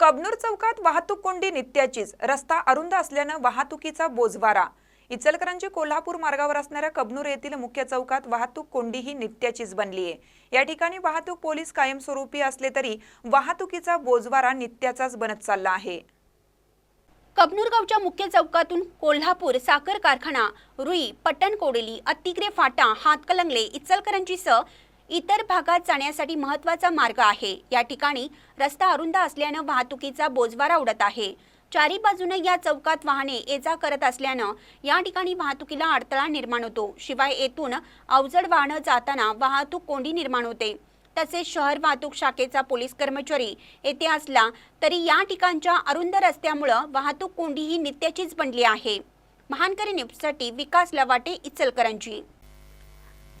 कबनूर चौकात वाहतूक कोंडी नित्याचीच. रस्ता अरुंद असल्यानं वाहतुकीचा बोजवारा. इचलकरांची कोल्हापूर मार्गावर असणाऱ्या कबनूर येथील मुख्य चौकात वाहतूक कोंडी ही नित्याचीच बनली आहे. या ठिकाणी वाहतूक पोलीस कायमस्वरूपी असले तरी वाहतुकीचा बोजवारा नित्याचाच बनत चालला आहे. कबनूर गावच्या मुख्य चौकातून कोल्हापूर साखर कारखाना रुई पट्टण कोडेली अतिग्रे फाटा हातकलंगले इचलकरांची सह इतर भागात जाण्यासाठी महत्त्वाचा मार्ग आहे. या ठिकाणी रस्ता अरुंद असल्यानं वाहतुकीचा बोजवारा उडत आहे. चारी बाजूने या चौकात वाहने ये जा करत असल्यानं या ठिकाणी वाहतुकीला अडथळा निर्माण होतो. शिवाय येथून अवजड वाहनं जाताना वाहतूक कोंडी निर्माण होते. तसेच शहर वाहतूक शाखेचा पोलीस कर्मचारी येथे असला तरी या ठिकाणच्या अरुंद रस्त्यामुळं वाहतूक कोंडी ही नित्याचीच बनली आहे. महानकरी न्यूजसाठी विकास लवाटे इचलकरंजी.